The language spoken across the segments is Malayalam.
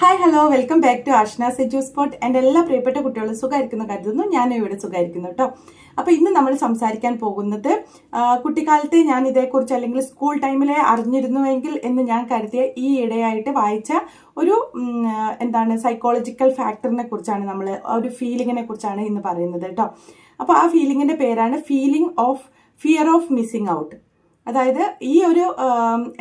Hi hello welcome back to Ashna Seju spot എന്റെ എല്ലാ പ്രിയപ്പെട്ട കുട്ടികളും സുഖമായിരിക്കുന്നു കരുതുന്നു. ഞാനും ഇവിടെ സുഖമായിരിക്കുന്നു കേട്ടോ. അപ്പോൾ ഇന്ന് നമ്മൾ സംസാരിക്കാൻ പോകുന്നത് കുട്ടിക്കാലത്തെ ഞാൻ ഇതേക്കുറിച്ച് അല്ലെങ്കിൽ സ്കൂൾ ടൈമിലെ അറിഞ്ഞിരുന്നുവെങ്കിൽ എന്ന് ഞാൻ കരുതിയ ഈ ഇടയായിട്ട് വായിച്ച ഒരു എന്താണ് സൈക്കോളജിക്കൽ ഫാക്ടറിനെ കുറിച്ചാണ് നമ്മൾ ഒരു ഫീലിങ്ങിനെ കുറിച്ചാണ് ഇന്ന് പറയുന്നത് കേട്ടോ. അപ്പോൾ ആ ഫീലിങ്ങിന്റെ പേരാണ് feeling of fear of missing out അതായത് ഈ ഒരു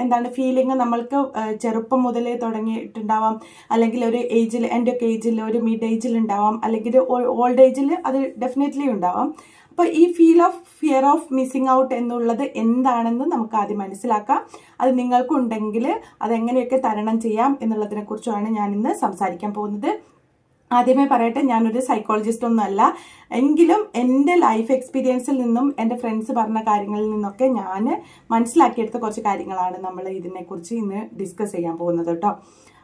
എന്താണ് ഫീലിംഗ് നമ്മൾക്ക് ചെറുപ്പം മുതലേ തുടങ്ങിയിട്ടുണ്ടാവാം. അല്ലെങ്കിൽ ഒരു ഏജിൽ എന്റെ ഒക്കെ ഏജിൽ ഒരു മിഡ് ഏജിൽ ഉണ്ടാവാം. അല്ലെങ്കിൽ ഓൾഡ് ഏജിൽ അത് ഡെഫിനറ്റ്ലി ഉണ്ടാവാം. അപ്പോൾ ഈ feel of fear of missing out എന്നുള്ളത് എന്താണെന്ന് നമുക്ക് ആദ്യം മനസ്സിലാക്കാം. അത് നിങ്ങൾക്കുണ്ടെങ്കിൽ അതെങ്ങനെയൊക്കെ തരണം ചെയ്യാം എന്നുള്ളതിനെ കുറിച്ചാണ് ഞാൻ ഇന്ന് സംസാരിക്കാൻ പോകുന്നത്. ആദ്യമേ പറയട്ടെ ഞാനൊരു സൈക്കോളജിസ്റ്റ് ഒന്നും അല്ല എങ്കിലും എന്റെ ലൈഫ് എക്സ്പീരിയൻസിൽ നിന്നും എന്റെ ഫ്രണ്ട്സ് പറഞ്ഞ കാര്യങ്ങളിൽ നിന്നൊക്കെ ഞാൻ മനസ്സിലാക്കിയെടുത്ത കുറച്ച് കാര്യങ്ങളാണ് നമ്മൾ ഇതിനെക്കുറിച്ച് ഇന്ന് ഡിസ്കസ് ചെയ്യാൻ പോകുന്നത് കേട്ടോ.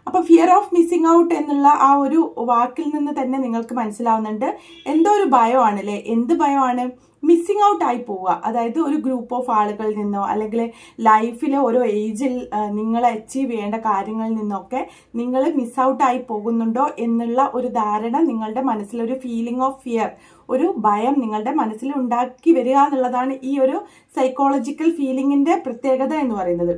അപ്പോൾ ഫിയർ ഓഫ് മിസ്സിങ് ഔട്ട് എന്നുള്ള ആ ഒരു വാക്കിൽ നിന്ന് തന്നെ നിങ്ങൾക്ക് മനസ്സിലാവുന്നുണ്ട്. എന്തോ ഒരു ഭയമാണ് അല്ലേ എന്ത് ഭയമാണ്? മിസ്സിങ് ഔട്ട് ആയി പോവുക. അതായത് ഒരു ഗ്രൂപ്പ് ഓഫ് ആളുകളിൽ നിന്നോ അല്ലെങ്കിൽ ലൈഫിലെ ഓരോ ഏജിൽ നിങ്ങൾ അച്ചീവ് ചെയ്യേണ്ട കാര്യങ്ങളിൽ നിന്നൊക്കെ നിങ്ങൾ മിസ് ഔട്ട് ആയി പോകുന്നുണ്ടോ എന്നുള്ള ഒരു ധാരണ നിങ്ങളുടെ മനസ്സിലൊരു ഫീലിംഗ് ഓഫ് ഫിയർ ഒരു ഭയം നിങ്ങളുടെ മനസ്സിൽ ഉണ്ടാക്കി വരിക എന്നുള്ളതാണ് ഈ ഒരു സൈക്കോളജിക്കൽ ഫീലിംഗിന്റെ പ്രത്യേകത എന്ന് പറയുന്നത്.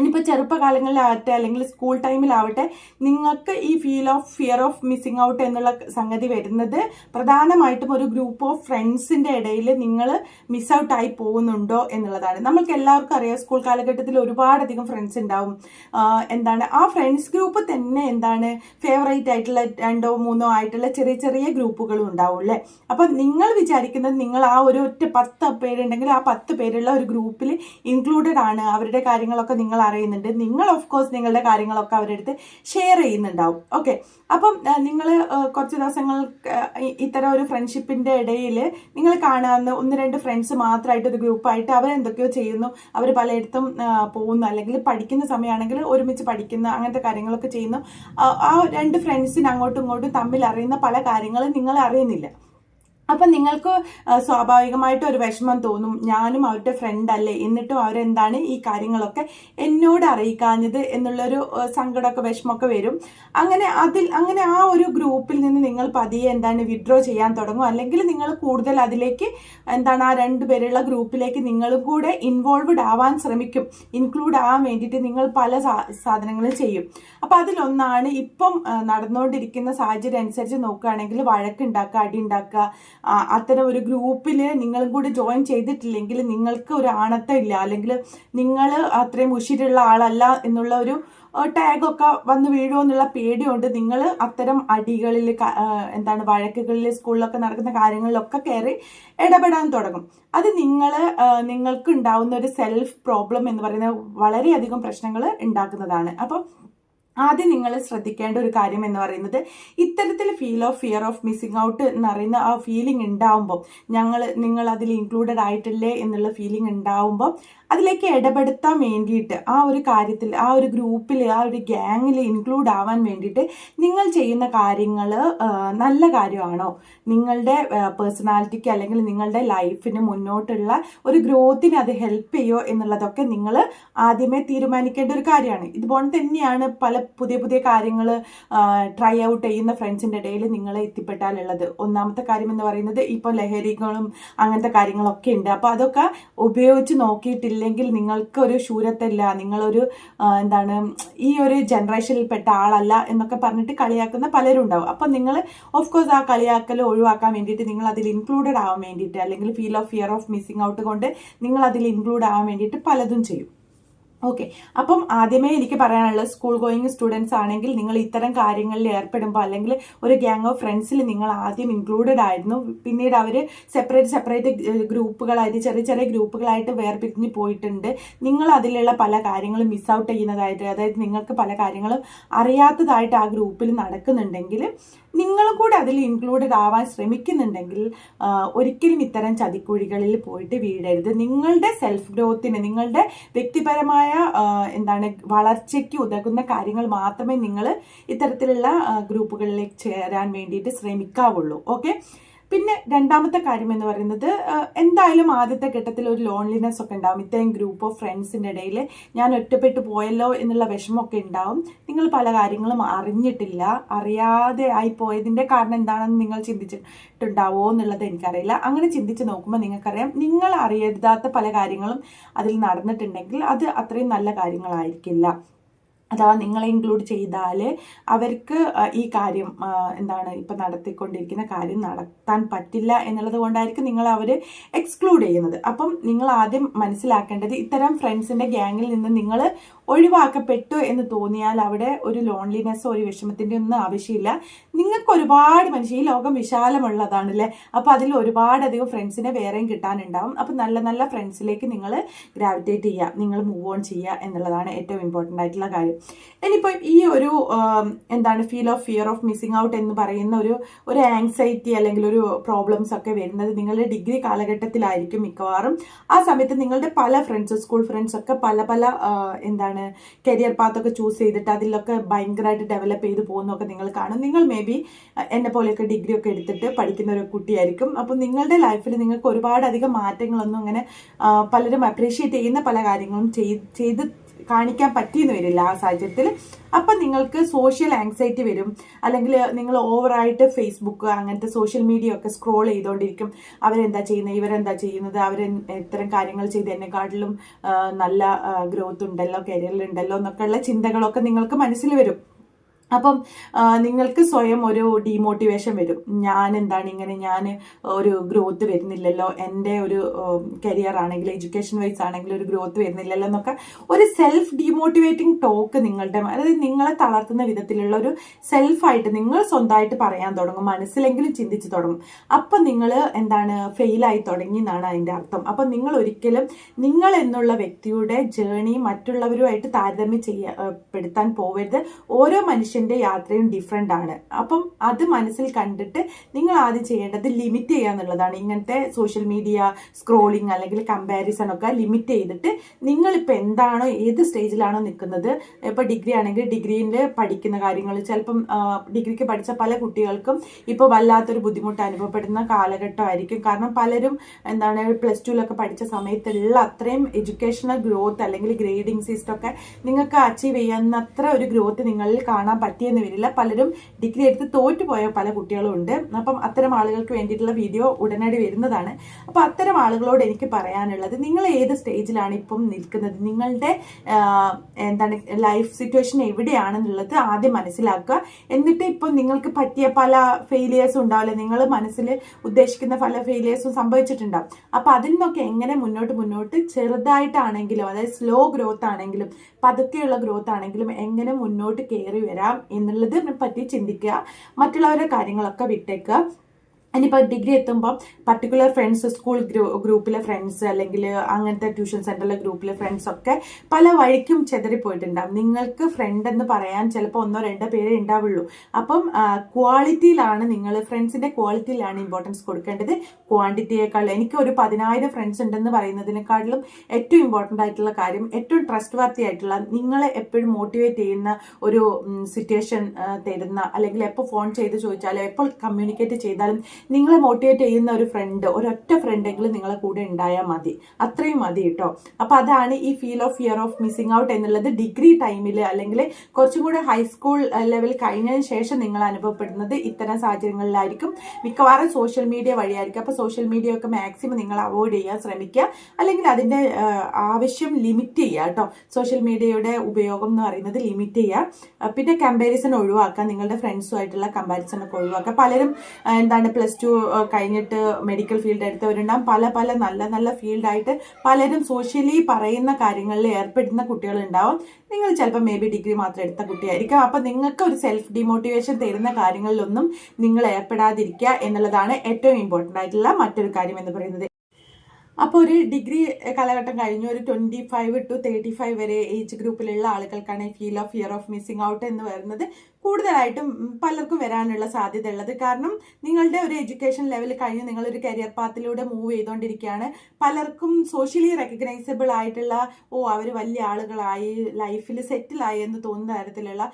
ഇനിയിപ്പോൾ ചെറുപ്പകാലങ്ങളിലാവട്ടെ അല്ലെങ്കിൽ സ്കൂൾ ടൈമിലാവട്ടെ നിങ്ങൾക്ക് ഈ feel of fear of missing out എന്നുള്ള സംഗതി വരുന്നത് പ്രധാനമായിട്ടും ഒരു ഗ്രൂപ്പ് ഓഫ് ഫ്രണ്ട്സിന്റെ ഇടയിൽ നിങ്ങൾ മിസ് ഔട്ട് ആയി പോകുന്നുണ്ടോ എന്നുള്ളതാണ്. നമ്മൾക്ക് എല്ലാവർക്കും അറിയാം സ്കൂൾ കാലഘട്ടത്തിൽ ഒരുപാടധികം ഫ്രണ്ട്സ് ഉണ്ടാവും. എന്താണ് ആ ഫ്രണ്ട്സ് ഗ്രൂപ്പ് തന്നെ എന്താണ് ഫേവറേറ്റ് ആയിട്ടുള്ള രണ്ടോ മൂന്നോ ആയിട്ടുള്ള ചെറിയ ചെറിയ ഗ്രൂപ്പുകളും ഉണ്ടാവും അല്ലേ? അപ്പം നിങ്ങൾ വിചാരിക്കുന്നത് നിങ്ങൾ ആ ഒരു ഒറ്റ പത്ത് പേരുണ്ടെങ്കിൽ ആ പത്ത് പേരുള്ള ഒരു ഗ്രൂപ്പിൽ ഇൻക്ലൂഡഡ് ആണ്. അവരുടെ കാര്യങ്ങളൊക്കെ നിങ്ങൾ അറിയുന്നുണ്ട് നിങ്ങൾ ഓഫ് കോഴ്സ് നിങ്ങളുടെ കാര്യങ്ങളൊക്കെ അവരുടെ അടുത്ത് ഷെയർ ചെയ്യുന്നുണ്ടാവും. ഓക്കെ അപ്പം നിങ്ങൾ കുറച്ച് ദിവസങ്ങൾ ഇത്തരം ഒരു ഫ്രണ്ട്ഷിപ്പിന്റെ ഇടയിൽ നിങ്ങൾ കാണാവുന്ന ഒന്ന് രണ്ട് ഫ്രണ്ട്സ് മാത്രമായിട്ട് ഒരു ഗ്രൂപ്പായിട്ട് അവരെന്തൊക്കെയോ ചെയ്യുന്നു. അവർ പലയിടത്തും പോകുന്നു. അല്ലെങ്കിൽ പഠിക്കുന്ന സമയമാണെങ്കിൽ ഒരുമിച്ച് പഠിക്കുന്ന. അങ്ങനത്തെ കാര്യങ്ങളൊക്കെ ചെയ്യുന്നു. ആ രണ്ട് ഫ്രണ്ട്സിന് അങ്ങോട്ടും ഇങ്ങോട്ടും തമ്മിൽ അറിയുന്ന പല കാര്യങ്ങളും നിങ്ങൾ അറിയുന്നില്ല അപ്പം നിങ്ങൾക്ക് സ്വാഭാവികമായിട്ട് ഒരു വിഷമം തോന്നും ഞാനും അവരുടെ ഫ്രണ്ട് അല്ലേ? എന്നിട്ടും അവരെന്താണ് ഈ കാര്യങ്ങളൊക്കെ എന്നോട് അറിയിക്കാഞ്ഞത് എന്നുള്ളൊരു സങ്കടമൊക്കെ വിഷമമൊക്കെ വരും. അങ്ങനെ അതിൽ അങ്ങനെ ആ ഒരു ഗ്രൂപ്പിൽ നിന്ന് നിങ്ങൾ പതിയെ എന്താണ് വിഡ്രോ ചെയ്യാൻ തുടങ്ങും. അല്ലെങ്കിൽ നിങ്ങൾ കൂടുതൽ അതിലേക്ക് എന്താണ് ആ രണ്ട് പേരുള്ള ഗ്രൂപ്പിലേക്ക് നിങ്ങളും കൂടെ ഇൻവോൾവ്ഡ് ആവാൻ ശ്രമിക്കും. ഇൻക്ലൂഡ് ആവാൻ വേണ്ടിയിട്ട് നിങ്ങൾ പല സാധനങ്ങളും ചെയ്യും. അപ്പം അതിലൊന്നാണ് ഇപ്പം നടന്നുകൊണ്ടിരിക്കുന്ന സാഹചര്യം അനുസരിച്ച് നോക്കുകയാണെങ്കിൽ വഴക്കുണ്ടാക്കുക അടി ഉണ്ടാക്കുക അത്തരം ഒരു ഗ്രൂപ്പിൽ നിങ്ങളും കൂടി ജോയിൻ ചെയ്തിട്ടില്ലെങ്കിൽ നിങ്ങൾക്ക് ഒരു ആണത്തം ഇല്ല. അല്ലെങ്കിൽ നിങ്ങൾ അത്രയും ഉശിരുള്ള ആളല്ല എന്നുള്ള ഒരു ടാഗൊക്കെ വന്ന് വീഴുമോ എന്നുള്ള പേടിയുണ്ട്. നിങ്ങൾ അത്തരം അടികളിൽ എന്താണ് വഴക്കുകളിൽ സ്കൂളിലൊക്കെ നടക്കുന്ന കാര്യങ്ങളിലൊക്കെ കയറി ഇടപെടാൻ തുടങ്ങും. അത് നിങ്ങൾ നിങ്ങൾക്ക് ഉണ്ടാവുന്ന ഒരു സെൽഫ് പ്രോബ്ലം എന്ന് പറയുന്ന വളരെയധികം പ്രശ്നങ്ങൾ ഉണ്ടാക്കുന്നതാണ്. അപ്പം ആദ്യം നിങ്ങൾ ശ്രദ്ധിക്കേണ്ട ഒരു കാര്യം എന്ന് പറയുന്നത് ഇത്തരത്തിൽ feel of fear of missing out എന്ന് പറയുന്ന ആ ഫീലിംഗ് ഉണ്ടാവുമ്പോൾ ഞങ്ങൾ നിങ്ങൾ അതിൽ ഇൻക്ലൂഡഡ് ആയിട്ടില്ലേ എന്നുള്ള ഫീലിംഗ് ഉണ്ടാവുമ്പോൾ അതിലേക്ക് ഇടപെടുത്താൻ വേണ്ടിയിട്ട് ആ ഒരു കാര്യത്തിൽ ആ ഒരു ഗ്രൂപ്പിൽ ആ ഒരു ഗ്യാങ്ങിൽ ഇൻക്ലൂഡ് ആവാൻ വേണ്ടിയിട്ട് നിങ്ങൾ ചെയ്യുന്ന കാര്യങ്ങൾ നല്ല കാര്യമാണോ? നിങ്ങളുടെ പേഴ്സണാലിറ്റിക്ക് അല്ലെങ്കിൽ നിങ്ങളുടെ ലൈഫിന് മുന്നോട്ടുള്ള ഒരു ഗ്രോത്തിന് അത് ഹെൽപ്പ് ചെയ്യോ എന്നുള്ളതൊക്കെ നിങ്ങൾ ആദ്യമേ തീരുമാനിക്കേണ്ട ഒരു കാര്യമാണ്. ഇതുപോലെ തന്നെയാണ് പല പുതിയ പുതിയ കാര്യങ്ങൾ ട്രൈ ഔട്ട് ചെയ്യുന്ന ഫ്രണ്ട്സിന്റെ ഇടയിൽ നിങ്ങൾ എത്തിപ്പെട്ടാലുള്ളത് ഒന്നാമത്തെ കാര്യം എന്ന് പറയുന്നത് ഇപ്പോൾ ലഹരികളും അങ്ങനത്തെ കാര്യങ്ങളൊക്കെ ഉണ്ട്. അപ്പോൾ അതൊക്കെ ഉപയോഗിച്ച് നോക്കിയിട്ടില്ലെങ്കിൽ നിങ്ങൾക്ക് ഒരു ശൂരത്തില്ല നിങ്ങളൊരു എന്താണ് ഈ ഒരു ജനറേഷനിൽപ്പെട്ട ആളല്ല എന്നൊക്കെ പറഞ്ഞിട്ട് കളിയാക്കുന്ന പലരും ഉണ്ടാവും അപ്പം നിങ്ങൾ ഓഫ് കോഴ്സ് ആ കളിയാക്കൽ ഒഴിവാക്കാൻ വേണ്ടിയിട്ട് നിങ്ങൾ അതിൽ ഇൻക്ലൂഡഡ് ആവാൻ വേണ്ടിയിട്ട് അല്ലെങ്കിൽ feel of fear of missing out കൊണ്ട് നിങ്ങൾ അതിൽ ഇൻക്ലൂഡ് ആവാൻ വേണ്ടിയിട്ട് പലതും ചെയ്യും. ഓക്കെ അപ്പം ആദ്യമേ എനിക്ക് പറയാനുള്ളത് സ്കൂൾ ഗോയിങ് സ്റ്റുഡൻസ് ആണെങ്കിൽ നിങ്ങൾ ഇത്തരം കാര്യങ്ങളിൽ ഏർപ്പെടുമ്പോൾ അല്ലെങ്കിൽ ഒരു ഗ്യാങ് ഓഫ് ഫ്രണ്ട്സിൽ നിങ്ങൾ ആദ്യം ഇൻക്ലൂഡഡ് ആയിരുന്നു. പിന്നീട് അവർ സെപ്പറേറ്റ് സെപ്പറേറ്റ് ഗ്രൂപ്പുകളായിട്ട് ചെറിയ ചെറിയ ഗ്രൂപ്പുകളായിട്ട് വേർപിരിഞ്ഞ് പോയിട്ടുണ്ട്. നിങ്ങൾ അതിലുള്ള പല കാര്യങ്ങളും മിസ് ഔട്ട് ചെയ്യുന്നതായിട്ട് അതായത് നിങ്ങൾക്ക് പല കാര്യങ്ങളും അറിയാത്തതായിട്ട് ആ ഗ്രൂപ്പിൽ നടക്കുന്നുണ്ടെങ്കിൽ നിങ്ങളും കൂടെ അതിൽ ഇൻക്ലൂഡഡ് ആവാൻ ശ്രമിക്കുന്നുണ്ടെങ്കിൽ ഒരിക്കലും ഇത്തരം ചതിക്കുഴികളിൽ പോയിട്ട് വീഴരുത്. നിങ്ങളുടെ സെൽഫ് ഗ്രോത്തിന് നിങ്ങളുടെ വ്യക്തിപരമായ എന്താണ് വളർച്ചയ്ക്ക് ഉതകുന്ന കാര്യങ്ങൾ മാത്രമേ നിങ്ങൾ ഇത്തരത്തിലുള്ള ഗ്രൂപ്പുകളിലേക്ക് ചേരാൻ വേണ്ടിയിട്ട് ശ്രമിക്കാവുള്ളൂ. ഓക്കെ പിന്നെ രണ്ടാമത്തെ കാര്യം എന്ന് പറയുന്നത് എന്തായാലും ആദ്യത്തെ ഘട്ടത്തിൽ ഒരു ലോൺലിനെസ് ഒക്കെ ഉണ്ടാവും. ഇത്രയും ഗ്രൂപ്പ് ഓഫ് ഫ്രണ്ട്സിന്റെ ഇടയിൽ ഞാൻ ഒറ്റപ്പെട്ടു പോയല്ലോ എന്നുള്ള വിഷമമൊക്കെ ഉണ്ടാവും. നിങ്ങൾ പല കാര്യങ്ങളും അറിഞ്ഞിട്ടില്ല. അറിയാതെ ആയി പോയതിന്റെ കാരണം എന്താണെന്ന് നിങ്ങൾ ചിന്തിച്ചിട്ടുണ്ടാവോ എന്നുള്ളത് എനിക്കറിയില്ല. അങ്ങനെ ചിന്തിച്ച് നോക്കുമ്പോൾ നിങ്ങൾക്കറിയാം നിങ്ങൾ അറിയാത്ത പല കാര്യങ്ങളും അതിൽ നടന്നിട്ടുണ്ടെങ്കിൽ അത് അത്രയും നല്ല കാര്യങ്ങളായിരിക്കില്ല. അഥവാ നിങ്ങളെ ഇൻക്ലൂഡ് ചെയ്താൽ അവർക്ക് ഈ കാര്യം എന്താണ് ഇപ്പം നടത്തിക്കൊണ്ടിരിക്കുന്ന കാര്യം നടത്താൻ പറ്റില്ല എന്നുള്ളത് കൊണ്ടായിരിക്കും നിങ്ങൾ അവർ എക്സ്ക്ലൂഡ് ചെയ്യുന്നത്. അപ്പം നിങ്ങൾ ആദ്യം മനസ്സിലാക്കേണ്ടത് ഇത്തരം ഫ്രണ്ട്സിന്റെ ഗ്യാങ്ങിൽ നിന്ന് നിങ്ങൾ ഒഴിവാക്കപ്പെട്ടു എന്ന് തോന്നിയാൽ അവിടെ ഒരു ലോൺലിനെസ്സോ ഒരു വിഷമത്തിന്റെ ഒന്നും ആവശ്യമില്ല. നിങ്ങൾക്ക് ഒരുപാട് മനുഷ്യർ ഈ ലോകം വിശാലമുള്ളതാണ് അല്ലേ? അപ്പോൾ അതിൽ ഒരുപാടധികം ഫ്രണ്ട്സിനെ വേറെയും കിട്ടാനുണ്ടാവും. അപ്പോൾ നല്ല നല്ല ഫ്രണ്ട്സിലേക്ക് നിങ്ങൾ ഗ്രാവിറ്റേറ്റ് ചെയ്യുക നിങ്ങൾ മൂവ് ഓൺ ചെയ്യുക എന്നുള്ളതാണ് ഏറ്റവും ഇമ്പോർട്ടന്റ് ആയിട്ടുള്ള കാര്യം. ഇനിയിപ്പോൾ ഈ ഒരു എന്താണ് feel of fear of missing out എന്ന് പറയുന്ന ഒരു ഒരു ആങ്സൈറ്റി അല്ലെങ്കിൽ ഒരു പ്രോബ്ലംസ് ഒക്കെ വരുന്നത് നിങ്ങളുടെ ഡിഗ്രി കാലഘട്ടത്തിലായിരിക്കും മിക്കവാറും. ആ സമയത്ത് നിങ്ങളുടെ പല ഫ്രണ്ട്സ് സ്കൂൾ ഫ്രണ്ട്സ് ഒക്കെ പല പല ആ, കരിയർ പാത്തൊക്കെ ചൂസ് ചെയ്തിട്ട് അതിലൊക്കെ ഭയങ്കരമായിട്ട് ഡെവലപ്പ് ചെയ്ത് പോകുന്നതൊക്കെ നിങ്ങൾ കാണും. നിങ്ങൾ മേ ബി എന്നെ പോലെയൊക്കെ ഡിഗ്രി ഒക്കെ എടുത്തിട്ട് പഠിക്കുന്ന ഒരു കുട്ടിയായിരിക്കും. അപ്പോൾ നിങ്ങളുടെ ലൈഫിൽ നിങ്ങൾക്ക് ഒരുപാട് അധികം മാറ്റങ്ങളൊന്നും അങ്ങനെ പലരും അപ്രീഷിയേറ്റ് ചെയ്യുന്ന പല കാര്യങ്ങളും ചെയ്ത് കാണിക്കാൻ പറ്റിയെന്ന് വരില്ല ആ സാഹചര്യത്തിൽ. അപ്പം നിങ്ങൾക്ക് സോഷ്യൽ ആങ്സൈറ്റി വരും. അല്ലെങ്കിൽ നിങ്ങൾ ഓവറായിട്ട് ഫേസ്ബുക്ക് അങ്ങനത്തെ സോഷ്യൽ മീഡിയ ഒക്കെ സ്ക്രോൾ ചെയ്തുകൊണ്ടിരിക്കും അവരെന്താ ചെയ്യുന്നത് ഇവരെന്താ ചെയ്യുന്നത്? അവർ ഇത്തരം കാര്യങ്ങൾ ചെയ്ത് എന്നെക്കാട്ടിലും നല്ല ഗ്രോത്ത് ഉണ്ടല്ലോ കരിയറിൽ കരിയറിലുണ്ടല്ലോ എന്നൊക്കെയുള്ള ചിന്തകളൊക്കെ നിങ്ങൾക്ക് മനസ്സിൽ വരും. അപ്പം നിങ്ങൾക്ക് സ്വയം ഒരു ഡീമോട്ടിവേഷൻ വരും. ഞാൻ എന്താണ് ഇങ്ങനെ ഞാൻ ഒരു ഗ്രോത്ത് വരുന്നില്ലല്ലോ. എന്റെ ഒരു കരിയർ ആണെങ്കിൽ എഡ്യൂക്കേഷൻ വൈസ് ആണെങ്കിലും ഒരു ഗ്രോത്ത് വരുന്നില്ലല്ലോ എന്നൊക്കെ ഒരു സെൽഫ് ഡീമോട്ടിവേറ്റിംഗ് ടോക്ക് നിങ്ങളുടെ അതായത് നിങ്ങളെ തളർത്തുന്ന വിധത്തിലുള്ള ഒരു സെൽഫായിട്ട് നിങ്ങൾ സ്വന്തമായിട്ട് പറയാൻ തുടങ്ങും. മനസ്സിലെങ്കിലും ചിന്തിച്ചു തുടങ്ങും. അപ്പം നിങ്ങൾ എന്താണ് ഫെയിലായി തുടങ്ങി എന്നാണ് അതിന്റെ അർത്ഥം. അപ്പം നിങ്ങൾ ഒരിക്കലും നിങ്ങൾ എന്നുള്ള വ്യക്തിയുടെ ജേണി മറ്റുള്ളവരുമായിട്ട് താരതമ്യം ചെയ്യപ്പെടുത്താൻ പെടുത്താൻ പോവരുത്. ഓരോ മനുഷ്യന്റെ യാത്രയും ഡിഫറെന്റ് ആണ്. അപ്പം അത് മനസ്സിൽ കണ്ടിട്ട് നിങ്ങൾ ആദ്യം ചെയ്യേണ്ടത് ലിമിറ്റ് ചെയ്യുക എന്നുള്ളതാണ്. ഇങ്ങനത്തെ സോഷ്യൽ മീഡിയ സ്ക്രോളിങ് അല്ലെങ്കിൽ കമ്പാരിസൺ ഒക്കെ ലിമിറ്റ് ചെയ്തിട്ട് നിങ്ങളിപ്പോൾ എന്താണോ ഏത് സ്റ്റേജിലാണോ നിൽക്കുന്നത് ഇപ്പോൾ ഡിഗ്രി ആണെങ്കിൽ ഡിഗ്രീന്റെ പഠിക്കുന്ന കാര്യങ്ങൾ ചിലപ്പം ഡിഗ്രിക്ക് പഠിച്ച പല കുട്ടികൾക്കും ഇപ്പോൾ വല്ലാത്തൊരു ബുദ്ധിമുട്ട് അനുഭവപ്പെടുന്ന കാലഘട്ടമായിരിക്കും. കാരണം പലരും എന്താണ് പ്ലസ് ടുവിലൊക്കെ പഠിച്ച സമയത്തുള്ള അത്രയും എഡ്യൂക്കേഷണൽ ഗ്രോത്ത് അല്ലെങ്കിൽ ഗ്രേഡിംഗ് സിസ്റ്റം ഒക്കെ നിങ്ങൾക്ക് അച്ചീവ് ചെയ്യാവുന്ന അത്ര ഒരു ഗ്രോത്ത് നിങ്ങളിൽ കാണാൻ പറ്റിയെന്ന് വരില്ല. പലരും ഡിഗ്രി എടുത്ത് തോറ്റുപോയ പല കുട്ടികളും ഉണ്ട്. അപ്പം അത്തരം ആളുകൾക്ക് വേണ്ടിയിട്ടുള്ള വീഡിയോ ഉടനടി വരുന്നതാണ്. അപ്പോൾ അത്തരം ആളുകളോട് എനിക്ക് പറയാനുള്ളത് നിങ്ങൾ ഏത് സ്റ്റേജിലാണ് ഇപ്പം നിൽക്കുന്നത്? നിങ്ങളുടെ എന്താണ് ലൈഫ് സിറ്റുവേഷൻ എവിടെയാണെന്നുള്ളത് ആദ്യം മനസ്സിലാക്കുക. എന്നിട്ട് ഇപ്പം നിങ്ങൾക്ക് പറ്റിയ പല ഫെയിലിയേഴ്സും ഉണ്ടാവില്ല? നിങ്ങൾ മനസ്സിൽ ഉദ്ദേശിക്കുന്ന പല ഫെയിലിയേഴ്സും സംഭവിച്ചിട്ടുണ്ടാവും. അപ്പം അതിൽ നിന്നൊക്കെ എങ്ങനെ മുന്നോട്ട് മുന്നോട്ട് ചെറുതായിട്ടാണെങ്കിലും അതായത് സ്ലോ ഗ്രോത്ത് ആണെങ്കിലും പതുക്കെയുള്ള ഗ്രോത്ത് ആണെങ്കിലും എങ്ങനെ മുന്നോട്ട് കയറി വരാം എന്നുള്ളതിനെ പറ്റി ചിന്തിക്കുക. മറ്റുള്ളവരുടെ കാര്യങ്ങളൊക്കെ വിട്ടേക്കുക. ഇനിയിപ്പോൾ ഡിഗ്രി എത്തുമ്പോൾ പർട്ടിക്കുലർ ഫ്രണ്ട്സ് സ്കൂൾ ഗ്രൂ ഗ്രൂപ്പിലെ ഫ്രണ്ട്സ് അല്ലെങ്കിൽ അങ്ങനത്തെ ട്യൂഷൻ സെന്ററിലെ ഗ്രൂപ്പിലെ ഫ്രണ്ട്സ് ഒക്കെ പല വഴിക്കും ചെതറിപ്പോയിട്ടുണ്ടാവും. നിങ്ങൾക്ക് ഫ്രണ്ട് എന്ന് പറയാൻ ചിലപ്പോൾ ഒന്നോ രണ്ടോ പേരേ ഉണ്ടാവുള്ളൂ. അപ്പം ക്വാളിറ്റിയിലാണ് നിങ്ങൾ ഫ്രണ്ട്സിന്റെ ക്വാളിറ്റിയിലാണ് ഇമ്പോർട്ടൻസ് കൊടുക്കേണ്ടത്. ക്വാണ്ടിറ്റിയേക്കാൾ എനിക്ക് ഒരു പതിനായിരം ഫ്രണ്ട്സ് ഉണ്ടെന്ന് പറയുന്നതിനേക്കാളും ഏറ്റവും ഇമ്പോർട്ടന്റ് ആയിട്ടുള്ള കാര്യം ഏറ്റവും ട്രസ്റ്റ് വർത്തി ആയിട്ടുള്ള നിങ്ങളെ എപ്പോഴും മോട്ടിവേറ്റ് ചെയ്യുന്ന ഒരു സിറ്റുവേഷൻ തരുന്ന അല്ലെങ്കിൽ എപ്പോൾ ഫോൺ ചെയ്ത് ചോദിച്ചാലും എപ്പോൾ കമ്മ്യൂണിക്കേറ്റ് ചെയ്താലും നിങ്ങളെ മോട്ടിവേറ്റ് ചെയ്യുന്ന ഒരു ഫ്രണ്ട് ഒരൊറ്റ ഫ്രണ്ടെങ്കിലും നിങ്ങളെ കൂടെ ഉണ്ടായാൽ മതി. അത്രയും മതി കേട്ടോ അപ്പോൾ അതാണ് ഈ feel of fear of missing out എന്നുള്ളത്. ഡിഗ്രി ടൈമിൽ അല്ലെങ്കിൽ കുറച്ചും കൂടെ ഹൈസ്കൂൾ ലെവൽ കഴിഞ്ഞതിന് ശേഷം നിങ്ങൾ അനുഭവപ്പെടുന്നത് ഇത്തരം സാഹചര്യങ്ങളിലായിരിക്കും. മിക്കവാറും സോഷ്യൽ മീഡിയ വഴിയായിരിക്കും. അപ്പോൾ സോഷ്യൽ മീഡിയ ഒക്കെ മാക്സിമം നിങ്ങൾ അവോയ്ഡ് ചെയ്യാൻ ശ്രമിക്കുക. അല്ലെങ്കിൽ അതിന്റെ ആവശ്യം ലിമിറ്റ് ചെയ്യുക കേട്ടോ സോഷ്യൽ മീഡിയയുടെ ഉപയോഗം എന്ന് പറയുന്നത് ലിമിറ്റ് ചെയ്യുക. പിന്നെ കമ്പാരിസൺ ഒഴിവാക്കുക. നിങ്ങളുടെ ഫ്രണ്ട്സുമായിട്ടുള്ള കമ്പാരിസൺ ഒക്കെ ഒഴിവാക്കുക. പലരും എന്താണ് പ്ലസ് ടു കഴിഞ്ഞിട്ട് മെഡിക്കൽ ഫീൽഡ് എടുത്തവരുണ്ടാകും പല പല നല്ല നല്ല ഫീൽഡായിട്ട് പലരും സോഷ്യലി പറയുന്ന കാര്യങ്ങളിൽ ഏർപ്പെടുന്ന കുട്ടികളുണ്ടാവും. നിങ്ങൾ ചിലപ്പോൾ മേ ബി ഡിഗ്രി മാത്രം എടുത്ത കുട്ടിയായിരിക്കും. അപ്പം നിങ്ങൾക്ക് ഒരു സെൽഫ് ഡിമോട്ടിവേഷൻ തരുന്ന കാര്യങ്ങളിലൊന്നും നിങ്ങൾ ഏർപ്പെടാതിരിക്കുക എന്നുള്ളതാണ് ഏറ്റവും ഇമ്പോർട്ടന്റ് ആയിട്ടുള്ള മറ്റൊരു കാര്യം എന്ന് പറയുന്നത്. അപ്പോൾ ഒരു ഡിഗ്രി കാലഘട്ടം കഴിഞ്ഞ് ഒരു twenty five to thirty five വരെ ഏജ് ഗ്രൂപ്പിലുള്ള ആളുകൾക്കാണ് feel of fear of missing out എന്ന് പറയുന്നത് കൂടുതലായിട്ടും പലർക്കും വരാനുള്ള സാധ്യത ഉള്ളത്. കാരണം നിങ്ങളുടെ ഒരു എഡ്യൂക്കേഷൻ ലെവൽ കഴിഞ്ഞ് നിങ്ങളൊരു കരിയർ പാത്തിലൂടെ മൂവ് ചെയ്തുകൊണ്ടിരിക്കുകയാണ് പലർക്കും സോഷ്യലി റെക്കഗ്നൈസബിൾ ആയിട്ടുള്ള ഓ അവർ വലിയ ആളുകളായി ലൈഫിൽ സെറ്റിലായി എന്ന് തോന്നുന്ന തരത്തിലുള്ള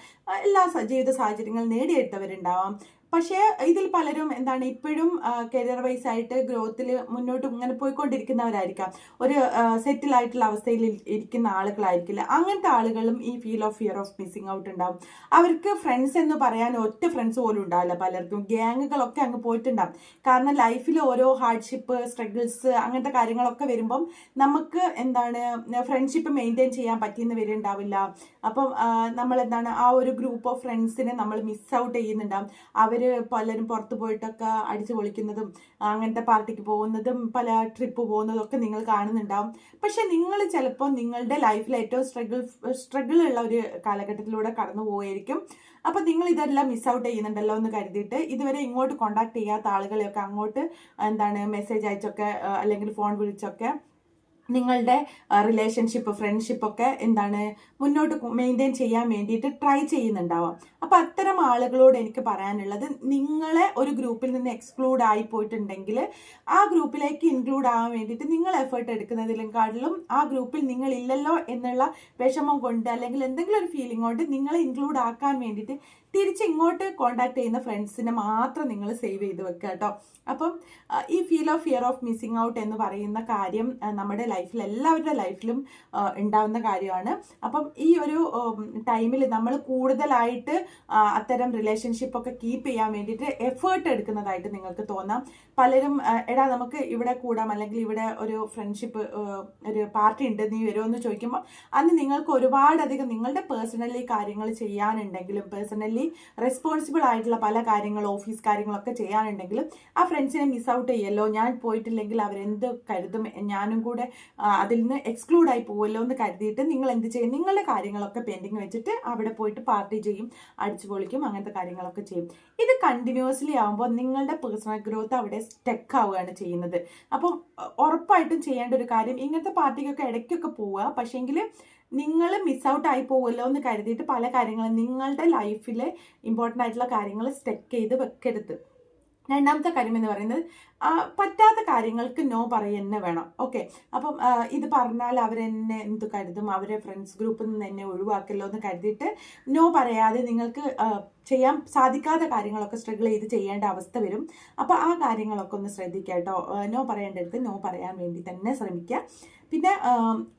എല്ലാ ജീവിത സാഹചര്യങ്ങൾ നേടിയെടുത്തവരുണ്ടാവാം. പക്ഷേ ഇതിൽ പലരും എന്താണ് ഇപ്പോഴും കരിയർ വൈസ് ആയിട്ട് ഗ്രോത്തിൽ മുന്നോട്ട് ഇങ്ങനെ പോയിക്കൊണ്ടിരിക്കുന്നവരായിരിക്കാം. ഒരു സെറ്റിൽ ആയിട്ടുള്ള അവസ്ഥയിൽ ഇരിക്കുന്ന ആളുകളായിരിക്കില്ല. അങ്ങനത്തെ ആളുകളും ഈ feel of fear of missing out ഉണ്ടാവും. അവർക്ക് ഫ്രണ്ട്സ് എന്ന് പറയാൻ ഒറ്റ ഫ്രണ്ട്സ് പോലും ഉണ്ടാവില്ല പലർക്കും. ഗ്യാങ്ങുകളൊക്കെ അങ്ങ് പോയിട്ടുണ്ടാവും. കാരണം ലൈഫിൽ ഓരോ ഹാർഡ്ഷിപ്പ് സ്ട്രഗിൾസ് അങ്ങനത്തെ കാര്യങ്ങളൊക്കെ വരുമ്പം നമുക്ക് എന്താണ് ഫ്രണ്ട്ഷിപ്പ് മെയിന്റെയിൻ ചെയ്യാൻ പറ്റിയെന്ന് വരുന്നുണ്ടാവില്ല അപ്പം നമ്മളെന്താണ് ആ ഒരു ഗ്രൂപ്പ് ഓഫ് ഫ്രണ്ട്സിനെ നമ്മൾ മിസ് ഔട്ട് ചെയ്യുന്നുണ്ടാവും. അവർ പലരും പുറത്ത് പോയിട്ടൊക്കെ അടിച്ചു പൊളിക്കുന്നതും അങ്ങനത്തെ പാർട്ടിക്ക് പോകുന്നതും പല ട്രിപ്പ് പോകുന്നതും ഒക്കെ നിങ്ങൾ കാണുന്നുണ്ടാവും. പക്ഷെ നിങ്ങൾ ചിലപ്പോൾ നിങ്ങളുടെ ലൈഫിൽ ഏറ്റവും സ്ട്രഗിൾ സ്ട്രഗിൾ ഉള്ള ഒരു കാലഘട്ടത്തിലൂടെ കടന്നു പോവുമായിരിക്കും അപ്പൊ നിങ്ങൾ ഇതെല്ലാം മിസ് ഔട്ട് ചെയ്യുന്നുണ്ടല്ലോ എന്ന് കരുതിയിട്ട് ഇതുവരെ ഇങ്ങോട്ട് കോണ്ടാക്ട് ചെയ്യാത്ത ആളുകളെയൊക്കെ അങ്ങോട്ട് എന്താണ് മെസ്സേജ് അയച്ചൊക്കെ അല്ലെങ്കിൽ ഫോൺ വിളിച്ചൊക്കെ നിങ്ങളുടെ റിലേഷൻഷിപ്പ് ഫ്രണ്ട്ഷിപ്പ് ഒക്കെ എന്താണ് മുന്നോട്ട് മെയിന്റെയിൻ ചെയ്യാൻ വേണ്ടിയിട്ട് ട്രൈ ചെയ്യുന്നുണ്ടാവാം. അപ്പൊ അത്തരം ആളുകളോട് എനിക്ക് പറയാനുള്ളത് നിങ്ങളെ ഒരു ഗ്രൂപ്പിൽ നിന്ന് എക്സ്ക്ലൂഡ് ആയി പോയിട്ടുണ്ടെങ്കിൽ ആ ഗ്രൂപ്പിലേക്ക് ഇൻക്ലൂഡ് ആവാൻ വേണ്ടിയിട്ട് നിങ്ങൾ എഫേർട്ട് എടുക്കുന്നതിനെക്കാട്ടിലും ആ ഗ്രൂപ്പിൽ നിങ്ങൾ ഇല്ലല്ലോ എന്നുള്ള വിഷമം കൊണ്ട് അല്ലെങ്കിൽ എന്തെങ്കിലും ഒരു ഫീലിംഗ് കൊണ്ട് നിങ്ങളെ ഇൻക്ലൂഡ് ആക്കാൻ വേണ്ടിയിട്ട് തിരിച്ച് ഇങ്ങോട്ട് കോണ്ടാക്ട് ചെയ്യുന്ന ഫ്രണ്ട്സിനെ മാത്രം നിങ്ങൾ സേവ് ചെയ്ത് വെക്കുക കേട്ടോ. അപ്പം ഈ feel of fear of missing out എന്ന് പറയുന്ന കാര്യം നമ്മുടെ ലൈഫിൽ എല്ലാവരുടെ ലൈഫിലും ഉണ്ടാവുന്ന കാര്യമാണ്. അപ്പം ഈ ഒരു ടൈമിൽ നമ്മൾ കൂടുതലായിട്ട് അത്തരം റിലേഷൻഷിപ്പ് ഒക്കെ കീപ്പ് ചെയ്യാൻ വേണ്ടിയിട്ട് എഫേർട്ട് എടുക്കുന്നതായിട്ട് നിങ്ങൾക്ക് തോന്നാം. പലരും എടാ നമുക്ക് ഇവിടെ കൂടാം അല്ലെങ്കിൽ ഇവിടെ ഒരു ഫ്രണ്ട്ഷിപ്പ് ഒരു പാർട്ടി ഉണ്ട് നീ വരുമോ എന്ന് ചോദിക്കുമ്പോൾ അന്ന് നിങ്ങൾക്ക് ഒരുപാടധികം നിങ്ങളുടെ പേഴ്സണലി കാര്യങ്ങൾ ചെയ്യാനുണ്ടെങ്കിലും പേഴ്സണലി റെസ്പോൺസിബിൾ ആയിട്ടുള്ള പല കാര്യങ്ങളും ഓഫീസ് കാര്യങ്ങളൊക്കെ ചെയ്യാനുണ്ടെങ്കിലും ആ ഫ്രണ്ട്സിനെ മിസ് ഔട്ട് ചെയ്യല്ലോ ഞാൻ പോയിട്ടില്ലെങ്കിൽ അവരെന്ത് കരുതും ഞാനും കൂടെ അതിൽ നിന്ന് എക്സ്ക്ലൂഡ് ആയി പോവല്ലോ എന്ന് കരുതിയിട്ട് നിങ്ങൾ എന്ത് ചെയ്യും? നിങ്ങളുടെ കാര്യങ്ങളൊക്കെ പെൻഡിങ് വെച്ചിട്ട് അവിടെ പോയിട്ട് പാർട്ടി ചെയ്യും അടിച്ചു പൊളിക്കും അങ്ങനത്തെ കാര്യങ്ങളൊക്കെ ചെയ്യും. ഇത് കണ്ടിന്യൂസ്ലി ആകുമ്പോൾ നിങ്ങളുടെ പേഴ്സണൽ ഗ്രോത്ത് അവിടെ സ്റ്റെക്ക് ആവുകയാണ് ചെയ്യുന്നത്. അപ്പം ഉറപ്പായിട്ടും ചെയ്യേണ്ട ഒരു കാര്യം ഇങ്ങനത്തെ പാർട്ടിക്കൊക്കെ ഇടയ്ക്കൊക്കെ പോവുക. പക്ഷേങ്കിൽ നിങ്ങൾ മിസ് ഔട്ട് ആയി പോകുമല്ലോ എന്ന് കരുതിയിട്ട് പല കാര്യങ്ങളും നിങ്ങളുടെ ലൈഫിലെ ഇമ്പോർട്ടന്റ് ആയിട്ടുള്ള കാര്യങ്ങൾ സ്റ്റെക്ക് ചെയ്ത് വെക്കരുത്. രണ്ടാമത്തെ കാര്യം എന്ന് പറയുന്നത് പറ്റാത്ത കാര്യങ്ങൾക്ക് നോ പറയുക വേണം. ഓക്കെ അപ്പം ഇത് പറഞ്ഞാൽ അവരെന്നെ എന്ത് കരുതും? അവരെ ഫ്രണ്ട്സ് ഗ്രൂപ്പിൽ നിന്ന് എന്നെ ഒഴിവാക്കല്ലോ എന്ന് കരുതിയിട്ട് നോ പറയാതെ നിങ്ങൾക്ക് ചെയ്യാൻ സാധിക്കാത്ത കാര്യങ്ങളൊക്കെ സ്ട്രഗിൾ ചെയ്ത് ചെയ്യേണ്ട അവസ്ഥ വരും. അപ്പോൾ ആ കാര്യങ്ങളൊക്കെ ഒന്ന് ശ്രദ്ധിക്കുക കേട്ടോ. നോ പറയേണ്ടടുത്ത് നോ പറയാൻ വേണ്ടി തന്നെ ശ്രമിക്കുക. പിന്നെ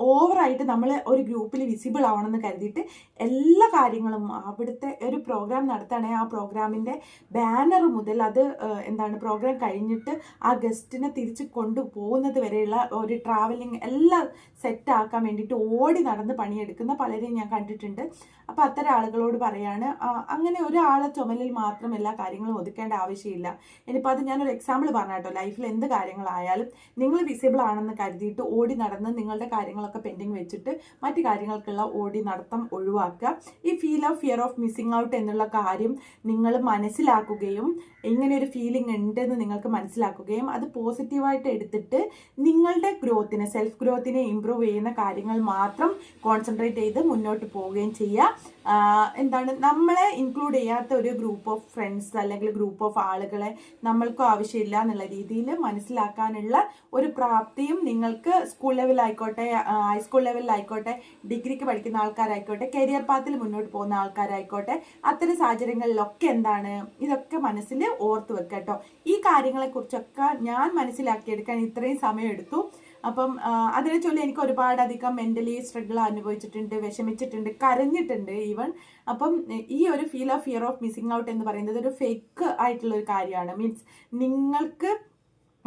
ഓവറായിട്ട് നമ്മൾ ഒരു ഗ്രൂപ്പിൽ വിസിബിൾ ആവണമെന്ന് കരുതിയിട്ട് എല്ലാ കാര്യങ്ങളും അവിടുത്തെ ഒരു പ്രോഗ്രാം നടത്തുകയാണെങ്കിൽ ആ പ്രോഗ്രാമിന്റെ ബാനർ മുതൽ അത് എന്താണ് പ്രോഗ്രാം കഴിഞ്ഞിട്ട് ആ ഗസ്റ്റിനെ തിരിച്ച് കൊണ്ടുപോകുന്നത് വരെയുള്ള ഒരു ട്രാവലിംഗ് എല്ലാം സെറ്റ് ആക്കാൻ വേണ്ടിയിട്ട് ഓടി നടന്ന് പണിയെടുക്കുന്ന പലരെയും ഞാൻ കണ്ടിട്ടുണ്ട്. അപ്പോൾ അത്തരം ആളുകളോട് പറയാണ് അങ്ങനെ ഒരാളെ ചുമലിൽ മാത്രം എല്ലാ കാര്യങ്ങളും ഒതുക്കേണ്ട ആവശ്യമില്ല. ഇനിയിപ്പോൾ അത് ഞാനൊരു എക്സാമ്പിൾ പറഞ്ഞു കേട്ടോ. ലൈഫിൽ എന്ത് കാര്യങ്ങളായാലും നിങ്ങൾ വിസിബിൾ ആണെന്ന് കരുതിയിട്ട് ഓടി നടന്ന് നിങ്ങളുടെ കാര്യങ്ങളൊക്കെ പെൻഡിങ് വെച്ചിട്ട് മറ്റു കാര്യങ്ങൾക്കുള്ള ഓടി നടത്തം ഒഴിവാക്കുക. ഈ feel of fear of missing out എന്നുള്ള കാര്യം നിങ്ങൾ മനസ്സിലാക്കുകയും ഇങ്ങനെ ഒരു ഫീലിംഗ് ഉണ്ടെന്ന് നിങ്ങൾക്ക് മനസ്സിലാക്കുകയും അത് പോസിറ്റീവായിട്ട് എടുത്തിട്ട് നിങ്ങളുടെ ഗ്രോത്തിനെ സെൽഫ് ഗ്രോത്തിനെ ഇമ്പ്രൂവ് ചെയ്യുന്ന കാര്യങ്ങൾ മാത്രം കോൺസെൻട്രേറ്റ് ചെയ്ത് മുന്നോട്ട് പോവുകയും ചെയ്യുക. എന്താണ് നമ്മളെ ഇൻക്ലൂഡ് ചെയ്യാത്ത ഒരു ഗ്രൂപ്പ് ഓഫ് ഫ്രണ്ട്സ് അല്ലെങ്കിൽ ഗ്രൂപ്പ് ഓഫ് ആളുകളെ നമ്മൾക്കും ആവശ്യമില്ല എന്നുള്ള രീതിയിൽ മനസ്സിലാക്കാനുള്ള ഒരു പ്രാപ്തിയും നിങ്ങൾക്ക് സ്കൂൾ ലെവലായിക്കോട്ടെ ഹൈസ്കൂൾ ലെവലിലായിക്കോട്ടെ ഡിഗ്രിക്ക് പഠിക്കുന്ന ആൾക്കാരായിക്കോട്ടെ കരിയർ പാത്തിൽ മുന്നോട്ട് പോകുന്ന ആൾക്കാരായിക്കോട്ടെ അത്തരം സാഹചര്യങ്ങളിലൊക്കെ എന്താണ് ഇതൊക്കെ മനസ്സിൽ ഓർത്ത് വെക്കുക കേട്ടോ. ഈ കാര്യങ്ങളെക്കുറിച്ചൊക്കെ ഞാൻ മനസ്സിലാക്കിയെടുക്കാൻ ഇത്രയും സമയം എടുത്തു അപ്പം അതിനെ ചൊല്ലി എനിക്ക് ഒരുപാട് അധികം മെന്റലി സ്ട്രഗിൾ അനുഭവിച്ചിട്ടുണ്ട് വിഷമിച്ചിട്ടുണ്ട് കരഞ്ഞിട്ടുണ്ട് ഈവൻ അപ്പം ഈ ഒരു feel of fear of missing out എന്ന് പറയുന്നത് ഒരു ഫേക്ക് ആയിട്ടുള്ള ഒരു കാര്യമാണ്. മീൻസ് നിങ്ങൾക്ക്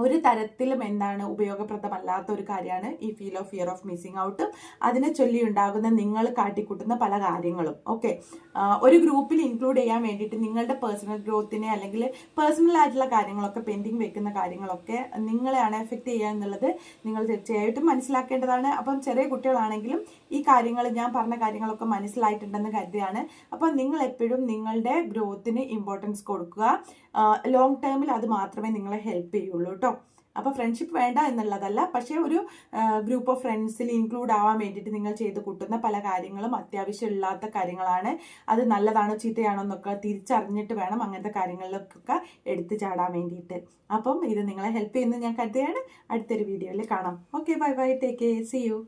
ഒരു തരത്തിലും എന്താണ് ഉപയോഗപ്രദമല്ലാത്ത ഒരു കാര്യമാണ് ഈ feel of fear of missing out അതിനെ ചൊല്ലി ഉണ്ടാകുന്ന നിങ്ങൾ കാട്ടിക്കൂട്ടുന്ന പല കാര്യങ്ങളും. ഓക്കെ ഒരു ഗ്രൂപ്പിൽ ഇൻക്ലൂഡ് ചെയ്യാൻ വേണ്ടിയിട്ട് നിങ്ങളുടെ പേഴ്സണൽ ഗ്രോത്തിനെ അല്ലെങ്കിൽ പേഴ്സണൽ ആയിട്ടുള്ള കാര്യങ്ങളൊക്കെ പെൻഡിങ് വെക്കുന്ന കാര്യങ്ങളൊക്കെ നിങ്ങളെയാണ് എഫക്റ്റ് ചെയ്യുക എന്നുള്ളത് നിങ്ങൾ തീർച്ചയായിട്ടും മനസ്സിലാക്കേണ്ടതാണ്. അപ്പം ചെറിയ കുട്ടികളാണെങ്കിലും ഈ കാര്യങ്ങൾ ഞാൻ പറഞ്ഞ കാര്യങ്ങളൊക്കെ മനസ്സിലായിട്ടുണ്ടെന്ന് കരുതിയാണ് അപ്പം നിങ്ങൾ എപ്പോഴും നിങ്ങളുടെ ഗ്രോത്തിന് ഇമ്പോർട്ടൻസ് കൊടുക്കുക. ലോങ് ടേമിൽ അത് മാത്രമേ നിങ്ങളെ ഹെൽപ്പ് ചെയ്യുള്ളൂ കേട്ടോ അപ്പോൾ ഫ്രണ്ട്ഷിപ്പ് വേണ്ട എന്നുള്ളതല്ല. പക്ഷേ ഒരു ഗ്രൂപ്പ് ഓഫ് ഫ്രണ്ട്സിൽ ഇൻക്ലൂഡ് ആവാൻ വേണ്ടിയിട്ട് നിങ്ങൾ ചെയ്ത് കൂട്ടുന്ന പല കാര്യങ്ങളും അത്യാവശ്യമില്ലാത്ത കാര്യങ്ങളാണ്. അത് നല്ലതാണോ ചീത്തയാണോ എന്നൊക്കെ തിരിച്ചറിഞ്ഞിട്ട് വേണം അങ്ങനത്തെ കാര്യങ്ങളിലൊക്കെ എടുത്തു ചാടാൻ വേണ്ടിയിട്ട്. അപ്പം ഇത് നിങ്ങളെ ഹെൽപ്പ് ചെയ്യുന്നത് ഞാൻ കരുതുകയാണ്. അടുത്തൊരു വീഡിയോയിൽ കാണാം. Okay bye bye take care see you